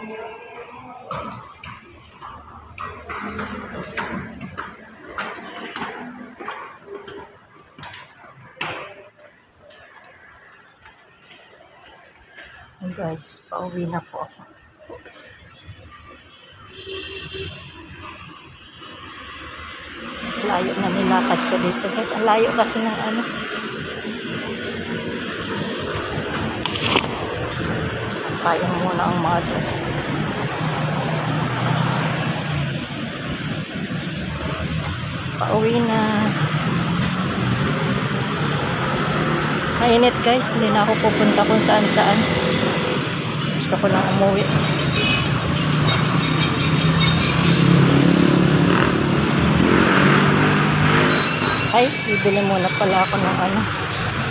Guys, pauwi na po ako. Layo na nilakad ko dito guys. Ang layo kasi ng ano. Kaya muna ang mother. Pauwi na. Mainit guys, hindi na ako pupunta kung saan saan. Gusto ko lang umuwi. Ay, bibili muna pala ako ng ano.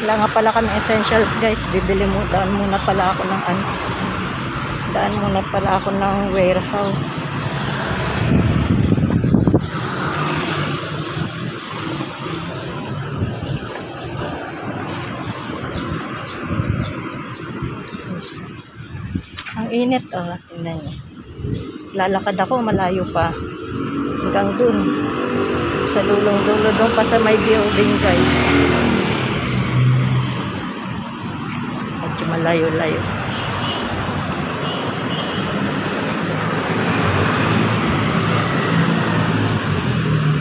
Wala nga pala kami essentials guys. Bibili mo, daan muna pala ako ng ano. Daan muna pala ako ng warehouse. Yes. Ang init, oh, tingnan niyo. Lalakad ako, malayo pa. Hanggang dun. Sa lulong-dulo doon pa sa may building, guys. Medyo malayo-layo.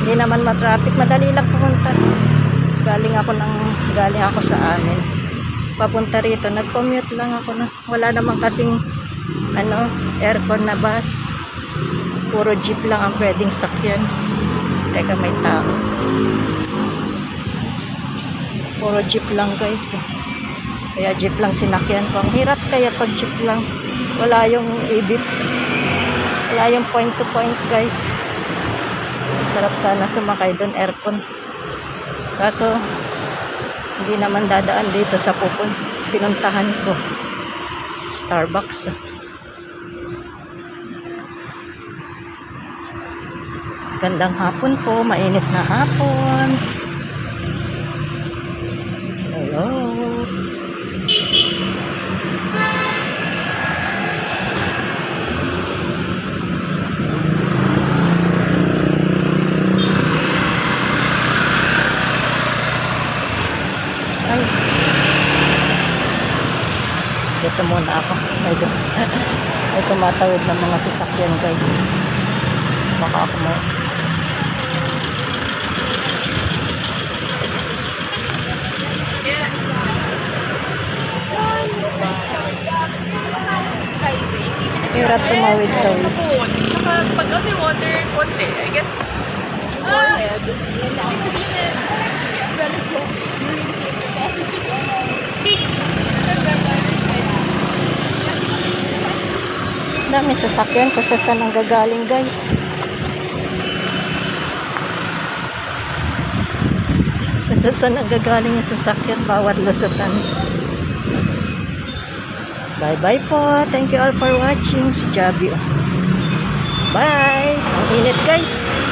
Hindi naman matraffic. Madali lang pumunta. Galing ako ng galing ako sa amin. Papunta rito. Nag-commute lang ako na. Wala naman kasing ano, aircon na bus. Puro jeep lang ang pwedeng sakyan. Teka, may tao. Puro jeep lang guys. Kaya jeep lang sinakyan ko. Ang hirap kaya pag jeep lang. Wala yung ibip. Wala yung point to point guys. Sarap sana sumakay doon aircon. Kaso, hindi naman dadaan dito sa pupun. Pinuntahan ko. Starbucks. Gandang hapon po. Mainit na hapon. Hello. Ay. Dito muna ako. Ay, do. Ay, tumatawid ng mga sasakyan, guys. Baka ako mo. Hirap tumawid-tawid. Sa phone. Tsaka pag ano yung water, konti. I guess, forehead. Dami sasakyan kung sa saan ang gagaling guys. Sa saan ang gagaling yung sasakyan bawat lusutan. Bye bye po. Thank you all for watching. Si Javi. oh. Bye. Ang init guys.